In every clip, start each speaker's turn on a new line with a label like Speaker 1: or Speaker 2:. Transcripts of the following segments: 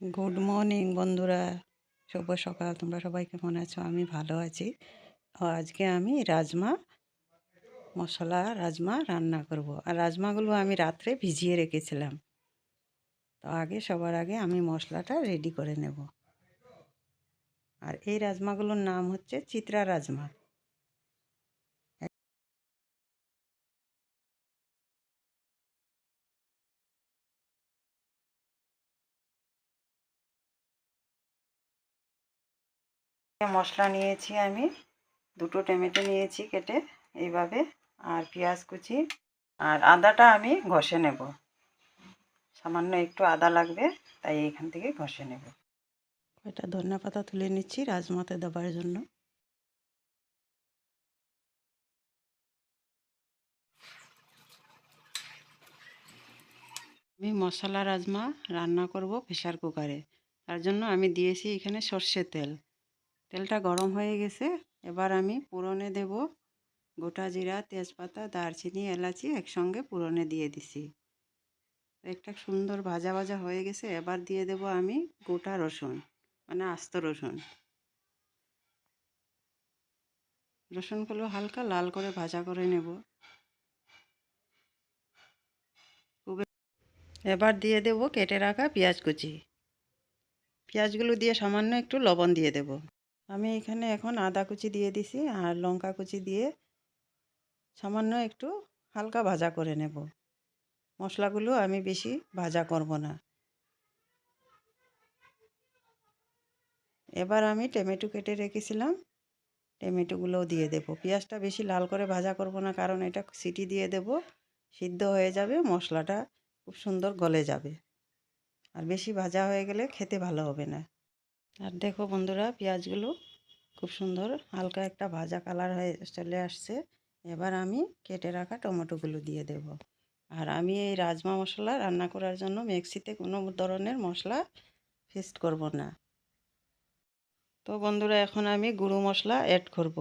Speaker 1: Good morning বন্ধুরা। শুভ সকাল। তোমরা সবাই কেমন আছো? আমি ভালো আছি। আজকে আমি রাজমা মশলা, রাজমা রান্না করব। আর রাজমাগুলো আমি রাত্রে ভিজিয়ে রেখেছিলাম। তো আগে, সবার আগে আমি মশলাটা রেডি করে নেব। আর এই রাজমাগুলোর নাম হচ্ছে চিত্রা রাজমা। মশলা নিয়েছি আমি। দুটো টমেটো নিয়েছি কেটে এইভাবে আর পেঁয়াজ কুচি আর আদাটা আমি ঘষে নেব। সামান্য একটু আদা লাগবে, তাই এখান থেকে ঘষে নেব। কয়টা ধনে পাতা তুলে নিচ্ছি রাজমাতে দেবার জন্য। আমি মশলা, রাজমা রান্না করব প্রেশার কুকারে। তার জন্য আমি দিয়েছি এখানে সর্ষের তেল। তেলটা গরম হয়ে গেছে। এবার আমি পুরনে দেব গোটা জিরা, তেজপাতা, দারচিনি, এলাচি একসঙ্গে পুরনে দিয়ে দিছি। একটা সুন্দর ভাজা ভাজা হয়ে গেছে। এবার দিয়ে দেব আমি গোটা রসুন মানে আস্ত রসুন। রসুনগুলো হালকা লাল করে ভাজা করে নেব। এবার দিয়ে দেব কেটে রাখা পেঁয়াজ কুচি। পেঁয়াজগুলো দিয়ে সামান্য একটু লবণ দিয়ে দেব। আমি এখানে এখন আদা কুচি দিয়ে দিছি আর লঙ্কা কুচি দিয়ে সামান্য একটু হালকা ভাজা করে নেব। মশলাগুলো আমি বেশি ভাজা করব না। এবার আমি টমেটো কেটে রেখেছিলাম। টমেটোগুলোও দিয়ে দেব। পেঁয়াজটা বেশি লাল করে ভাজা করব না, কারণ এটা সিটি দিয়ে দেব। সিদ্ধ হয়ে যাবে, মশলাটা খুব সুন্দর গলে যাবে। আর বেশি ভাজা হয়ে গেলে খেতে ভালো হবে না। আর দেখো বন্ধুরা, পেঁয়াজগুলো খুব সুন্দর হালকা একটা ভাজা কালার হয়ে চলে আসছে। এবার আমি কেটে রাখা টমেটোগুলো দিয়ে দেব। আর আমি এই রাজমা মশলা রান্না করার জন্য মিক্সিতে কোনো ধরনের মশলা ফেস্ট করব না। তো বন্ধুরা, এখন আমি গুঁড়ো মশলা অ্যাড করব।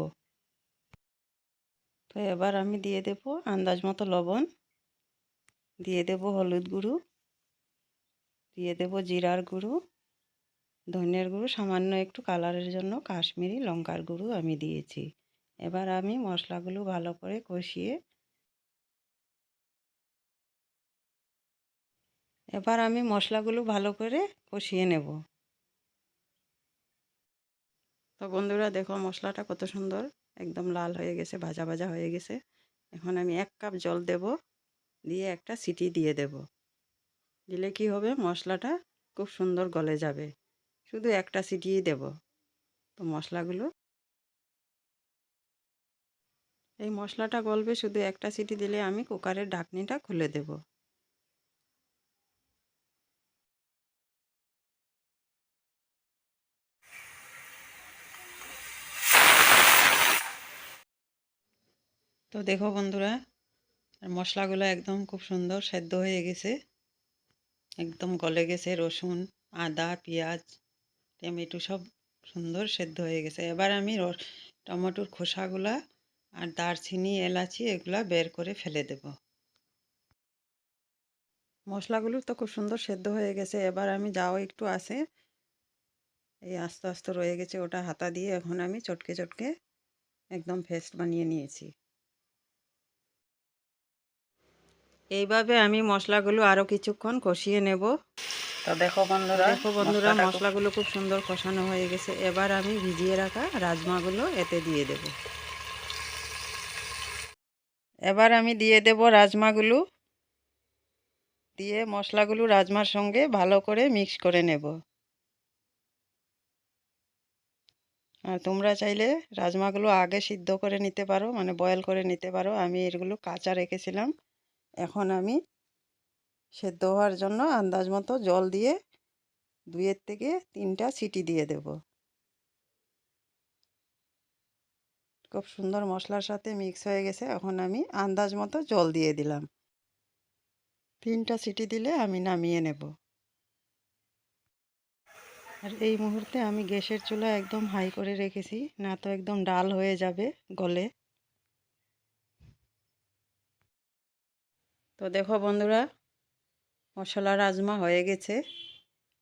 Speaker 1: তো এবার আমি দিয়ে দেব আন্দাজ মতো লবণ, দিয়ে দেব হলুদ গুঁড়ো, দিয়ে দেব জিরার গুঁড়ো ধনিয়ার গুঁড়ো, সামান্য একটু কালারের জন্য কাশ্মীরি লঙ্কার গুঁড়ো আমি দিয়েছি। এবার আমি মশলাগুলো ভালো করে কষিয়ে এবার আমি মশলাগুলো ভালো করে কষিয়ে নেব। তো বন্ধুরা দেখো মশলাটা কত সুন্দর, একদম লাল হয়ে গেছে, ভাজা ভাজা হয়ে গেছে। এখন আমি এক কাপ জল দেব, দিয়ে একটা সিটি দিয়ে দেব। দিলে কি হবে? মশলাটা খুব সুন্দর গলে যাবে। শুধু একটা সিটিই দেব। তো মশলাগুলো? এই মশলাটা গলবে শুধু একটা সিটি দিলে আমি কুকারের ঢাকনিটা খুলে দেব। তো দেখো বন্ধুরা, মশলাগুলো একদম খুব সুন্দর সেদ্ধ হয়ে গেছে। একদম গলে গেছে রসুন, আদা, পেঁয়াজ টমেটো সব সুন্দর সেদ্ধ হয়ে গেছে। এবার আমি টমেটোর খোসাগুলা আর দারচিনি, এলাচি এগুলা বের করে ফেলে দেব। মশলাগুলো তো খুব সুন্দর সেদ্ধ হয়ে গেছে। এবার আমি যাও একটু আছে। এই আস্তে আস্তে রয়ে গেছে ওটা হাতা দিয়ে। এখন আমি চটকে চটকে একদম ফেস্ট বানিয়ে নিয়েছি। এইভাবে আমি মশলাগুলো আরও কিছুক্ষণ কষিয়ে নেব। তো দেখো বন্ধুরা দেখো বন্ধুরা মশলাগুলো খুব সুন্দর কষানো হয়ে গেছে। এবার আমি ভিজিয়ে রাখা রাজমাগুলো এতে দিয়ে দেব। এবার আমি দিয়ে দেব রাজমাগুলো। দিয়ে মশলাগুলো রাজমার সঙ্গে ভালো করে মিক্স করে নেব। আর তোমরা চাইলে রাজমাগুলো আগে সিদ্ধ করে নিতে পারো মানে বয়েল করে নিতে পারো। আমি এগুলো কাঁচা রেখেছিলাম। এখন আমি সেদ্ধ হওয়ার জন্য আন্দাজ মতো জল দিয়ে দুইয়ের থেকে তিনটা সিটি দিয়ে দেব। খুব সুন্দর মশলার সাথে মিক্স হয়ে গেছে। এখন আমি আন্দাজ মতো জল দিয়ে দিলাম। তিনটা সিটি দিলে আমি নামিয়ে নেব। আর এই মুহূর্তে আমি গ্যাসের চুলা একদম হাই করে রেখেছি, না তো একদম ডাল হয়ে যাবে গলে। তো দেখো বন্ধুরা মশলা রাজমা হয়ে গেছে।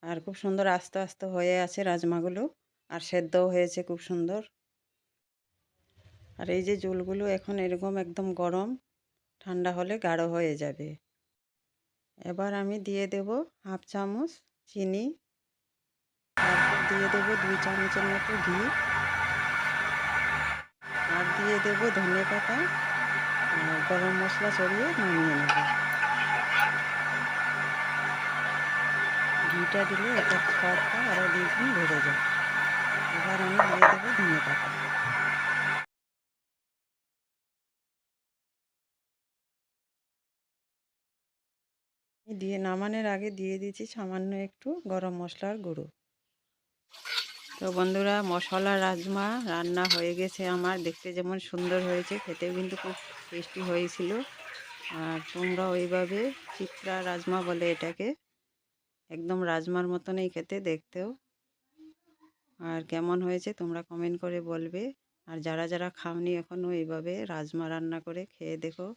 Speaker 1: আর খুব সুন্দর আস্তে আস্তে হয়ে আছে রাজমাগুলো। আর সেদ্ধও হয়েছে খুব সুন্দর। আর এই যে জলগুলো এখন এরকম একদম গরম, ঠান্ডা হলে গাঢ় হয়ে যাবে। এবার আমি দিয়ে দেব হাফ চামচ চিনি। দিয়ে দেব দুই চামচের মতো ঘি। আর দিয়ে দেব ধনে পাতা। আর গরম মশলা ছড়িয়ে নামিয়ে নেব। ঘিটা দিলে এটা স্বাদটা আরও দ্বিগুণ বেড়ে যায়। এবার আমি দিয়ে দেবো ধনে পাতা। দিয়ে নামানোর আগে দিয়ে দিচ্ছি সামান্য একটু গরম মশলার গুঁড়ো। তো বন্ধুরা, মশলা, রাজমা রান্না হয়ে গেছে আমার। দেখতে যেমন সুন্দর হয়েছে, খেতেও কিন্তু খুব টেস্টি হয়েছিল। আর তোমরা ওইভাবে চিত্রা রাজমা বলে এটাকে একদম রাজমার মতনই খেতে দেখতেও। আর কেমন হয়েছে তোমরা কমেন্ট করে বলবে। আর যারা যারা খাওনি এখনও এইভাবে রাজমা রান্না করে খেয়ে দেখো।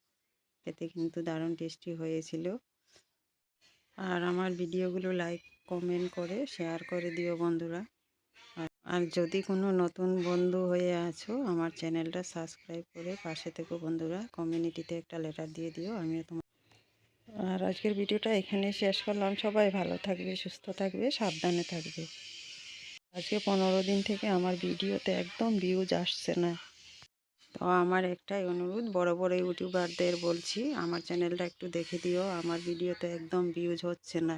Speaker 1: খেতে কিন্তু দারুণ টেস্টি হয়েছিল। আর আমার ভিডিওগুলো লাইক কমেন্ট করে শেয়ার করে দিও বন্ধুরা। আর যদি কোনো নতুন বন্ধু হয়ে আছো, আমার চ্যানেলটা সাবস্ক্রাইব করে পাশে থেকো বন্ধুরা। কমিউনিটিতে একটা লেটার দিয়ে দিও, আমিও তোমার আর আজকের ভিডিওটা এখানে শেষ করলাম। সবাই ভালো থাকবে, সুস্থ থাকবে, সাবধানে থাকবে। আজকে পনেরো দিন থেকে আমার ভিডিওতে একদম ভিউজ আসছে না। তো আমার একটাই অনুরোধ, বড় বড় ইউটিউবারদের বলছি, আমার চ্যানেলটা একটু দেখে দিও। আমার ভিডিওতে একদম ভিউজ হচ্ছে না।